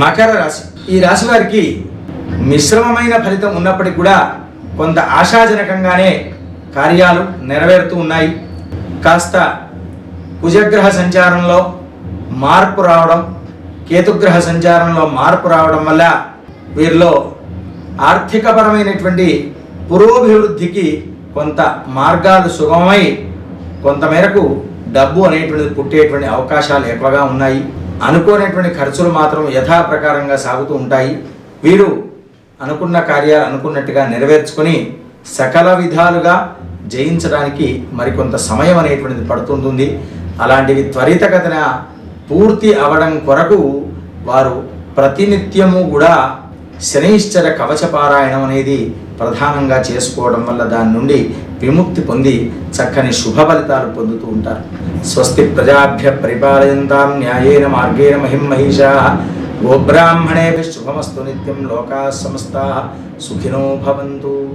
మకర రాశి. ఈ రాశి వారికి మిశ్రమమైన ఫలితం ఉన్నప్పటికీ కూడా కొంత ఆశాజనకంగానే కార్యాలు నెరవేరుతూ ఉన్నాయి. కాస్త కుజగ్రహ సంచారంలో మార్పు రావడం కేతుగ్రహ సంచారంలో మార్పు రావడం వల్ల వీరిలో ఆర్థికపరమైనటువంటి పురోభివృద్ధికి కొంత మార్గాలు సుగమమై కొంతమేరకు డబ్బు అనేటువంటిది పుట్టేటువంటి అవకాశాలు ఎక్కువగా ఉన్నాయి. అనుకోనటువంటి ఖర్చులు మాత్రం యథాప్రకారంగా సాగుతూ ఉంటాయి. వీరు అనుకున్న కార్యాలు అనుకున్నట్టుగా నెరవేర్చుకొని సకల విధాలుగా జయించడానికి మరికొంత సమయం అనేటువంటిది పడుతుంటుంది. అలాంటివి త్వరితగతిన పూర్తి అవడం కొరకు వారు ప్రతినిత్యము కూడా శనైశ్చర కవచ పారాయణం అనేది ప్రధానంగా చేసుకోవడం వల్ల దాని నుండి విముక్తి పొంది చక్కని శుభ ఫలితాలు పొందుతూ ఉంటారు. స్వస్తి ప్రజాభ్య పరిపాలయంతాం న్యాయేన మార్గేణ మహిం మహిషా. గోబ్రాహ్మణేభ్య శుభమస్తు నిత్యం లోకా సమస్త. సుఖినో భవంతు.